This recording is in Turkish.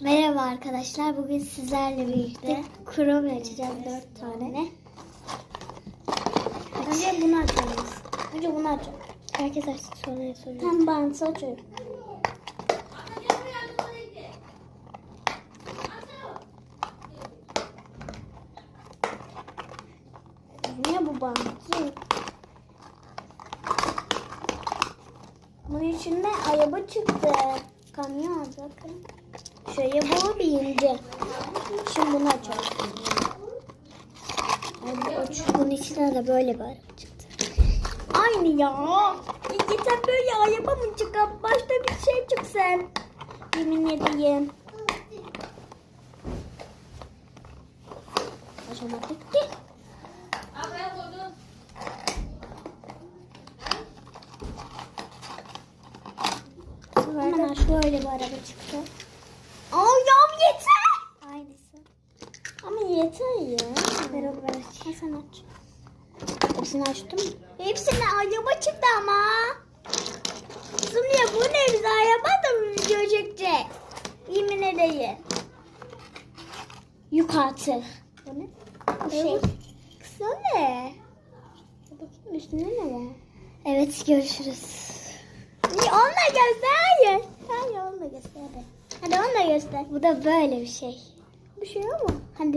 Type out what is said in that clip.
Merhaba arkadaşlar. Bugün sizlerle birlikte Chrome açacağız dört tane. Önce bunu açalım. Önce bunu açalım. Herkes açsın sonra soruyor. Tam bantı açıyorum. Niye bu bantı? Bunun içinde araba çıktı. Kamyon bakın. Şöyle bu birinci. Şimdi bunu açalım. Hadi aç. Bunun içine de böyle çıktı. Aynı ya. İki sen böyle araba mı çıkar? Başta bir şey çıksın. Yemin edeyim. Açamadık ki. Da şöyle bir araba çıktı. Aa ya yeter. Aynısı. Ama yeter ya. Ver o ver. Ha, sen aç. Hepsini açtım. Hepsine araba çıktı ama. Kızım ya bu ne bize araba da mı video çekecek? Yemin edeyim. Yük artık. Bu ne? Bu Şey. şey. Kısa ne? Bakayım üstünde ne var? Evet görüşürüz. Onunla göster? Hayır. Hayır onunla göster hadi. Hadi onunla göster. Bu da böyle bir şey. Bir şey yok? Hadi